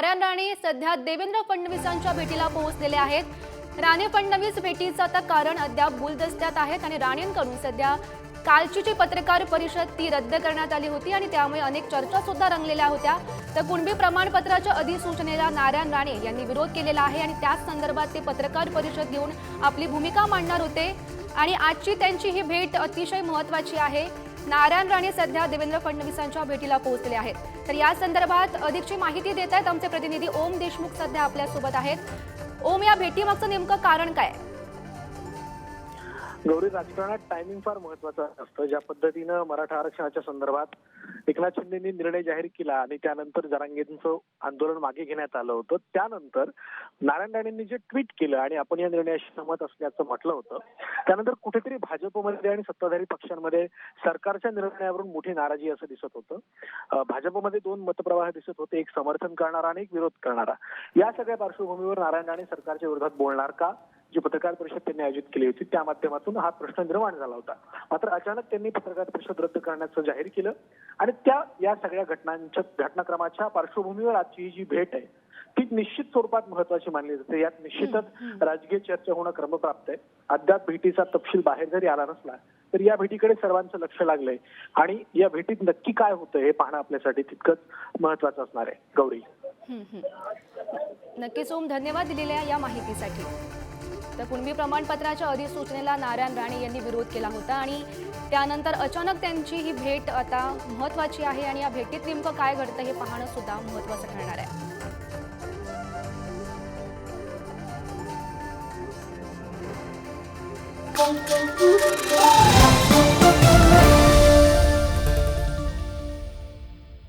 नारायण राणे सध्या देवेंद्र फडणवीसांच्या भेटीला पोहोचलेले आहेत. राणे फडणवीस भेटीचं आता कारण अद्याप गुलदस्त्यात आहेत आणि राणेंकडून सध्या कालची जी पत्रकार परिषद ती रद्द करण्यात आली होती आणि त्यामुळे अनेक चर्चा सुद्धा रंगलेल्या होत्या. तर कुणबी प्रमाणपत्राच्या अधिसूचनेला नारायण राणे यांनी विरोध केलेला आहे आणि त्याच संदर्भात ते पत्रकार परिषद घेऊन आपली भूमिका मांडणार होते. आणि आजची त्यांची ही भेट अतिशय महत्वाची आहे. नारायण राणे सध्या देवेंद्र फडणवीसांच्या भेटीला पोहोचले आहेत. तर या संदर्भात अधिकची माहिती देत आहेत आमचे प्रतिनिधी ओम देशमुख सध्या आपल्यासोबत आहेत. ओम या भेटीमागचं नेमकं कारण काय? गौरी राजकारणात टायमिंग फार महत्वाचं असतं. ज्या पद्धतीनं मराठा आरक्षणाच्या संदर्भात एकनाथ शिंदेनी निर्णय जाहीर केला आणि त्यानंतर जरांगेंचं आंदोलन मागे घेण्यात आलं होतं त्यानंतर नारायण राणेंनी जे ट्विट केलं आणि आपण या निर्णयाशी सहमत असल्याचं म्हटलं होतं त्यानंतर कुठेतरी भाजपमध्ये आणि सत्ताधारी पक्षांमध्ये सरकारच्या निर्णयावरून मोठी नाराजी असं दिसत होतं. भाजपमध्ये दोन मतप्रवाह दिसत होते एक समर्थन करणारा आणि एक विरोध करणारा. या सगळ्या पार्श्वभूमीवर नारायण राणे सरकारच्या विरोधात बोलणार का? जी पत्रकार परिषद त्यांनी आयोजित केली होती त्या माध्यमातून हा प्रश्न निर्माण झाला होता. मात्र अचानक त्यांनी पत्रकार परिषद रद्द करण्याचं जाहीर केलं आणि त्या या सगळ्या घटनांच्या घटनाक्रमाच्या पार्श्वभूमीवर आजची ही जी भेट आहे ती निश्चित स्वरूपात महत्वाची मानली जाते. यात निश्चितच राजकीय चर्चा होणं क्रमप्राप्त आहे. अद्याप भेटीचा तपशील बाहेर जरी आला नसला तर या भेटीकडे सर्वांचं लक्ष लागलंय. आणि या भेटीत नक्की काय होतं हे पाहणं आपल्यासाठी तितकंच महत्वाचं असणार आहे. गौरी. नक्कीच ओम धन्यवाद दिलेल्या या माहितीसाठी. तर कुणबी प्रमाणपत्राच्या अधिसूचनेला नारायण राणे यांनी विरोध केला होता आणि त्यानंतर अचानक त्यांची ही भेट आता महत्वाची आहे आणि या भेटीत नेमकं काय घडतं हे पाहणं सुद्धा महत्वाचं ठरणार आहे